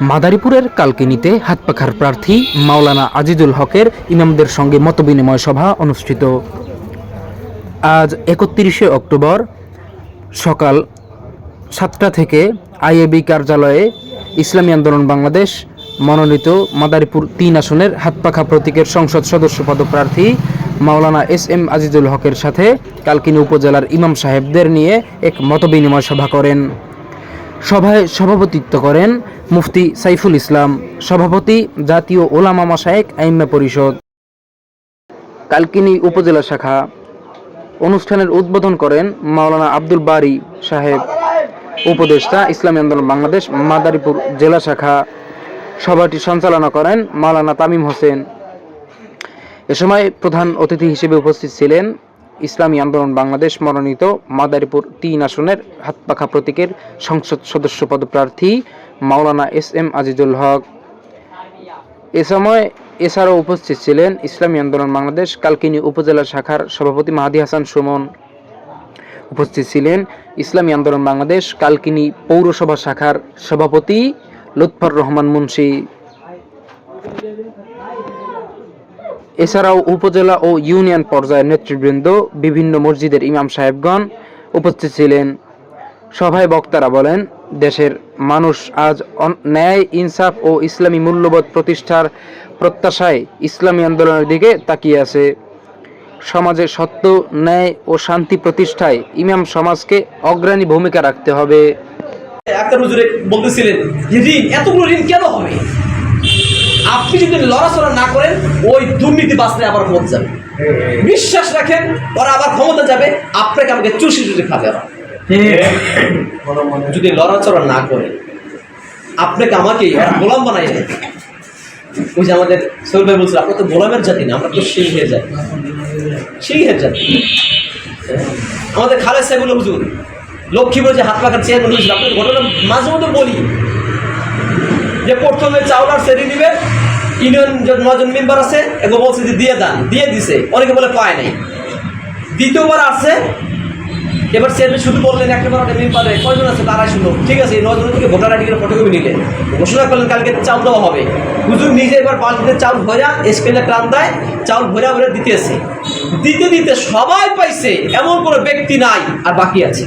মাদারীপুরের কালকিনিতে হাতপাখার প্রার্থী মাওলানা আজিজুল হকের ইমামদের সঙ্গে মতবিনিময় সভা অনুষ্ঠিত। আজ একত্রিশে অক্টোবর সকাল সাতটা থেকে আইএবি কার্যালয়ে ইসলামী আন্দোলন বাংলাদেশ মনোনীত মাদারীপুর তিন আসনের হাতপাখা প্রতীকের সংসদ সদস্য পদপ্রার্থী মাওলানা এস এম আজিজুল হকের সাথে কালকিনি উপজেলার ইমাম সাহেবদের নিয়ে এক মতবিনিময় সভা করেন। সভায় সভাপতিত্ব করেন মুফতি সাইফুল ইসলাম, সভাপতি জাতীয় ওলামা মাসায়েক আইম্মা পরিষদ। কালকিনি উপজেলা শাখা অনুষ্ঠানের উদ্বোধন করেন মাওলানা আব্দুল বারি সাহেব। উপদেষ্টা, ইসলামী আন্দোলন বাংলাদেশ, মাদারীপুর জেলা শাখা। সভাটি সঞ্চালনা করেন মাওলানা তামিম হোসেন। এ সময় প্রধান অতিথি হিসেবে উপস্থিত ছিলেন ইসলামী আন্দোলন বাংলাদেশ মনোনীত মাদারীপুর তিন আসনের হাতপাখা প্রতীকের সংসদ সদস্য পদপ্রার্থী মাওলানা এস এম আজিজুল হক। এ সময় এছাড়াও উপস্থিত ছিলেন ইসলামী আন্দোলন বাংলাদেশ কালকিনি উপজেলা শাখার সভাপতি মাহাদি হাসান সুমন। উপস্থিত ছিলেন ইসলামী আন্দোলন বাংলাদেশ কালকিনি পৌরসভা শাখার সভাপতি লুৎফর রহমান মুন্সি। এছাড়াও উপজেলা ও ইউনিয়ন পর্যায়ের নেতৃবৃন্দ, বিভিন্ন মসজিদের ইমাম সাহেবগণ উপস্থিত ছিলেন। সভায় বক্তারা বলেন, দেশের মানুষ আজ ন্যায়, ইনসাফ ও ইসলামী মূল্যবোধ প্রতিষ্ঠার প্রত্যাশায় ইসলামী আন্দোলনের দিকে তাকিয়ে আছে। সমাজে সত্য, ন্যায় ও শান্তি প্রতিষ্ঠায় ইমাম সমাজকে অগ্রণী ভূমিকা রাখতে হবে। একটা হুজুরে বলতেছিলেন ঋণ, এতগুলো ঋণ কেন হবে? আপনি যদি লড়াচড়া না করেন, ওই দুর্নীতি বাঁচলে আবার ক্ষমতা যাবে। বিশ্বাস রাখেন, ওরা আবার ক্ষমতা যাবে, আপনাকে আমাকে চুষি চুষি খাবে ওরা। যদি লড়াচড়া না করে আপনাকে আমাকে গোলাম বানাই ওই যে আমাদের সৌর ভাই বলছিল, আপনার তো গোলামের জাতি না, আমরা তো সিংহের জাতি সিংহের জাতি আমাদের খালেদ সাহেবুল হুজুর লক্ষ্মীপুরে যে হাত পাখার চেয়ারম্যান হয়েছিল আপনি তো ঘটনা মাঝে মধ্যে বলি। যে প্রথমে চাউল আর সেরি দিবে ইউনিয়ন নজন মেম্বার আছে এগুলো বলছে যে দিয়ে দেন, দিয়ে দিছে। অনেকে বলে পায় নাই। দ্বিতীয়বার আসছে। এবার চেয়ারম্যান শুধু বললেন একেবারে একটা মেম্বারে কয়জন আছে তারাই শুনো ঠিক আছে, এই নজন থেকে ভোটার আইডি ফটোকপি নিলেন ঘোষণা করলেন, কালকে চাউল দেওয়া হবে। হুজুর নিজে এবার বালতিতে চাল ভরা স্কেলে টান দেয়, চাউল ভরা ভরে দিতেছে। দিতে দিতে সবাই পাইছে, এমন কোনো ব্যক্তি নাই, আর বাকি আছে।